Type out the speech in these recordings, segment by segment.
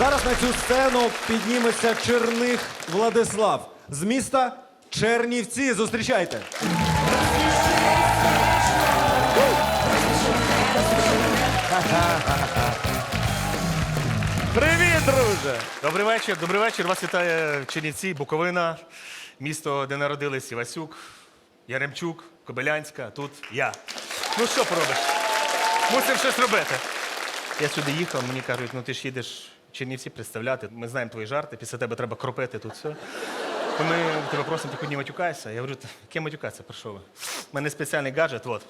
Зараз на цю сцену підніметься Черних Владислав з міста Чернівці. Зустрічайте. Привіт, друже! Добрий вечір, добрий вечір. Вас вітає Чернівці, Буковина, місто, де народились Івасюк, Яремчук, Кобилянська. Тут я. Ну що поробиш? Мусив щось робити. Я сюди їхав, мені кажуть, ну ти ж їдеш Чернівці представляти. Ми знаємо твої жарти, після тебе треба кропити тут все. То ми тебе просимо, хоч не матюкайся. Я говорю, «Та яке матюкайся, про що ви? У мене спеціальний гаджет, от.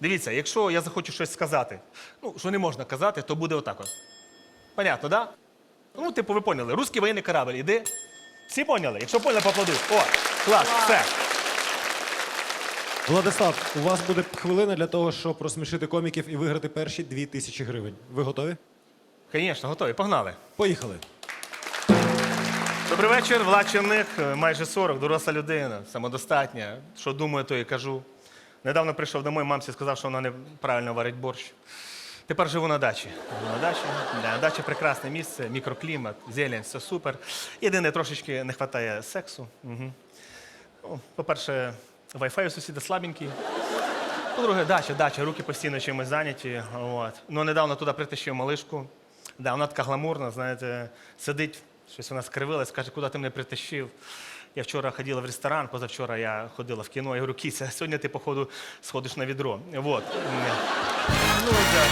Дивіться, якщо я захочу щось сказати, ну, що не можна казати, то буде отак от. Понятно, да? Ну, типу, ви поняли. Русський воєнний корабль, іди. Всі поняли? Якщо поняли, поаплодуй. О, клас, все. Владислав, у вас буде хвилина для того, щоб розсмішити коміків і виграти перші дві тисячі гривень. Ви готові? Звісно, готові, погнали. Поїхали. Добрий вечір, Влад Черних, е, майже 40, доросла людина, самодостатня. Що думаю, то і кажу. Недавно прийшов домой, мамці сказав, що вона неправильно варить борщ. Тепер живу на дачі. Живу На дачі. Да, дача прекрасне місце, мікроклімат, зелень, все супер. Єдине, трошечки не вистачає сексу. Угу. Ну, по-перше, Wi-Fi у сусіда слабенький. По-друге, дача, дача, руки постійно чимось зайняті. От. Ну, недавно туди притащив малишку. Да, вона така гламурна, знаєте, сидить, щось вона скривилась, каже, куди ти мене притащив. Я вчора ходила в ресторан, позавчора я ходила в кіно. Я говорю, Кіся, сьогодні ти, походу, сходиш на відро. Вот. Ну, да.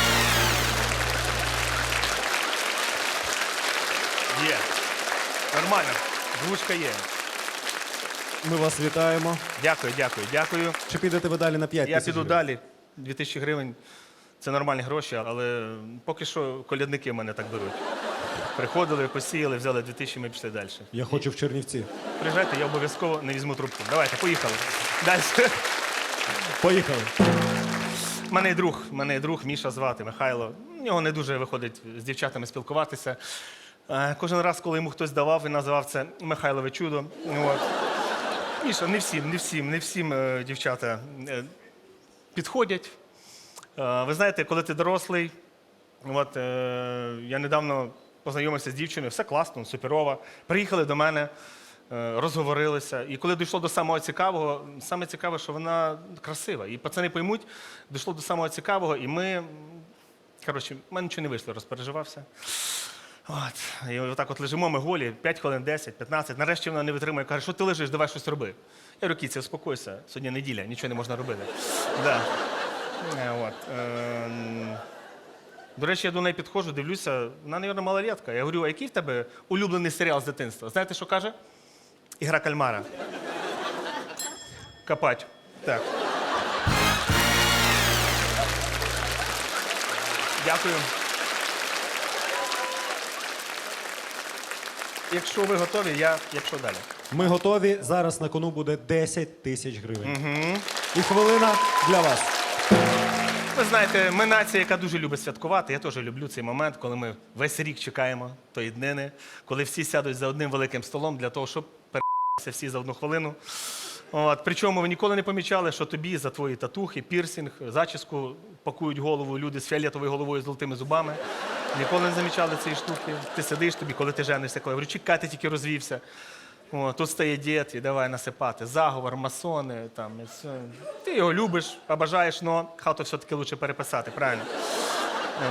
Є. Нормально. Двушка є. Ми вас вітаємо. Дякую, дякую, дякую. Чи підете ви далі на 5 Я тисяч піду гривень? далі. 2000 гривень це нормальні гроші, але поки що колядники мене так беруть. Приходили, посіяли, взяли 2000, ми пішли далі. Я хочу в Чернівці. Приїжджайте, я обов'язково не візьму трубку. Давайте, поїхали. Далі. Поїхали. У мене є друг, мене є друг Міша звати Михайло. У нього не дуже виходить з дівчатами спілкуватися. Е, Кожен раз, коли йому хтось давав, він називав це Михайлове чудо. Ну, От. Міша, не всім, не всім, не всім е, дівчата е, підходять. Е, Ви знаєте, коли ти дорослий, от, я недавно познайомився з дівчиною, все класно, суперова. Приїхали до мене, розговорилися. І коли дійшло до самого цікавого, саме цікаве, що вона красива. І пацани поймуть, дійшло до самого цікавого, і ми. Коротше, в мене нічого не вийшло, розпереживався. От. І отак от лежимо, ми голі, 5 хвилин, 10, 15. Нарешті вона не витримує, каже, що ти лежиш, давай щось роби. Я говорю, Кіці, успокойся, сьогодні неділя, нічого не можна робити. Да. Е, От. Ем, До речі, я до неї підходжу, дивлюся, вона, мабуть, малолетка. Я говорю, а який в тебе улюблений серіал з дитинства? Знаєте, що каже? Ігра кальмара. Копать. Так. Дякую. Якщо ви готові, я якщо далі. Ми готові. Зараз на кону буде 10 тисяч гривень. І хвилина для вас. Ви знаєте, ми нація, яка дуже любить святкувати. Я теж люблю цей момент, коли ми весь рік чекаємо тої днини, коли всі сядуть за одним великим столом для того, щоб переся всі за одну хвилину. От, причому ви ніколи не помічали, що тобі за твої татухи, пірсинг, зачіску пакують голову люди з фіолетовою головою з золотими зубами. Ніколи не замічали цієї штуки. Ти сидиш тобі, коли ти женишся, коли я говорю, чекай, ти тільки розвівся. О, тут стає дід і давай насипати. Заговор, масони, там, і все. Ти його любиш, обажаєш, але хату все-таки краще переписати, правильно?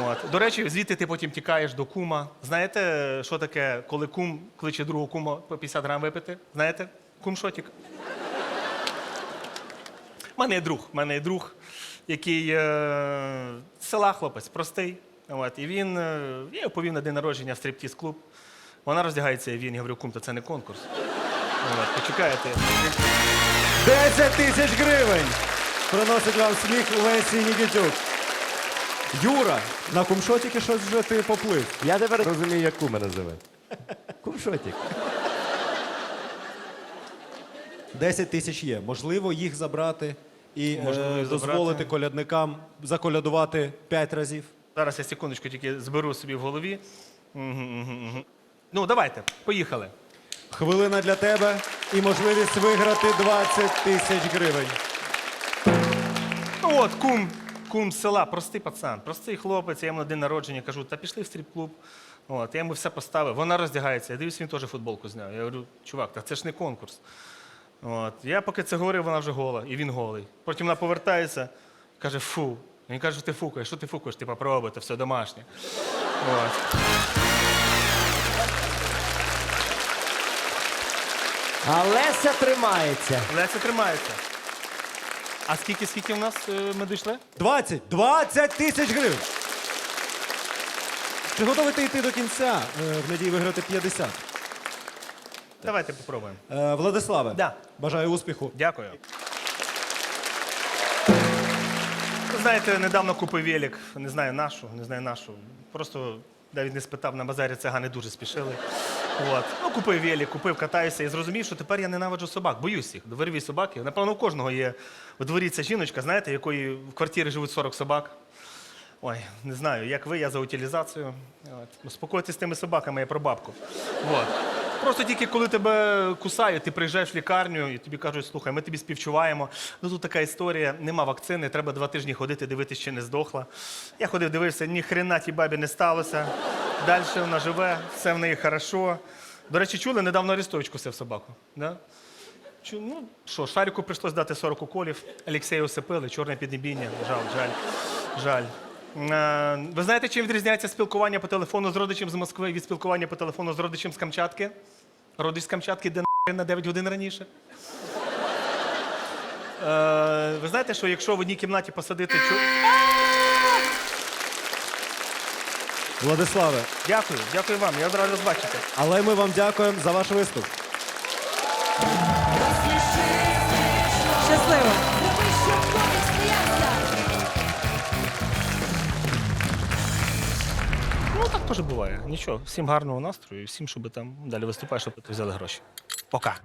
От. До речі, звідти ти потім тікаєш до кума. Знаєте, що таке, коли кум кличе другого кума по 50 грам випити? Знаєте? Кум шотік. У мене є друг, мене є друг, який е, села хлопець, простий. От, і він, е, я його повів на день народження в стриптіз клуб. Вона роздягається, і він. Я говорю, кум, то це не конкурс. От, почекайте. 10 тисяч гривень! Приносить вам сміх Лесі Нікітюк. Юра, на кумшотіки щось вже ти поплив. Я тепер розумію, як кума називе. Кумшотик. 10 тисяч є. Можливо, їх забрати і Можливо, е, їх дозволити забрати. колядникам заколядувати 5 разів. Зараз я секундочку тільки зберу собі в голові. Угу, угу, угу. Ну, давайте, поїхали. Хвилина для тебе і можливість виграти 20 тисяч гривень. Ну от, кум, кум з села, простий пацан, простий хлопець, я йому на день народження кажу, та пішли в стріп-клуб. От, я йому все поставив. Вона роздягається. Я дивлюся, він теж футболку зняв. Я говорю, чувак, та це ж не конкурс. От. Я поки це говорив, вона вже гола, і він голий. Потім вона повертається, каже, фу. Він каже, ти фукаєш, що ти фукаєш? Ти попробуй, це все домашнє. От. А Леся тримається. Леся тримається. А скільки, скільки в нас е, ми дійшли? 20! 20 тисяч гривень! Чи готовий ти йти до кінця е, в надії виграти 50? Давайте попробуємо. Е, Владиславе, Да. бажаю успіху. Дякую. Знаєте, недавно купив велик, не знаю нашу, не знаю нашу. Просто навіть не спитав, на базарі цигани дуже спішили. От. Ну, купив велик, купив, катаюся і зрозумів, що тепер я ненавиджу собак, боюсь їх, дворові собаки. Напевно, у кожного є у дворі ця жіночка, знаєте, якої в квартирі живуть 40 собак. Ой, не знаю, як ви, я за утилізацію. От. Успокойтесь з тими собаками, я про бабку. От. Просто тільки коли тебе кусають, ти приїжджаєш в лікарню і тобі кажуть, слухай, ми тобі співчуваємо. Ну тут така історія, нема вакцини, треба два тижні ходити, дивитися, чи не здохла. Я ходив, дивився, ні хрена тій бабі не сталося. Далі вона живе, все в неї хорошо. До речі, чули, недавно арестович кусив собаку. Да? Чу- Ну що, Шаріку прийшлось дати 40 уколів, Олексію осипили, чорне піднебіння. Жаль, жаль, жаль. Е, ви знаєте, чим відрізняється спілкування по телефону з родичем з Москви від спілкування по телефону з родичем з Камчатки? Родич з Камчатки йде на на 9 годин раніше. Е, ви знаєте, що якщо в одній кімнаті посадити чу... Владиславе, Дякую, дякую вам, я одразу вас бачити. але ми вам дякуємо за ваш виступ. Щасливо! Так теж буває. Нічого, всім гарного настрою, всім, щоб там далі виступаєш, щоб взяли гроші. Пока.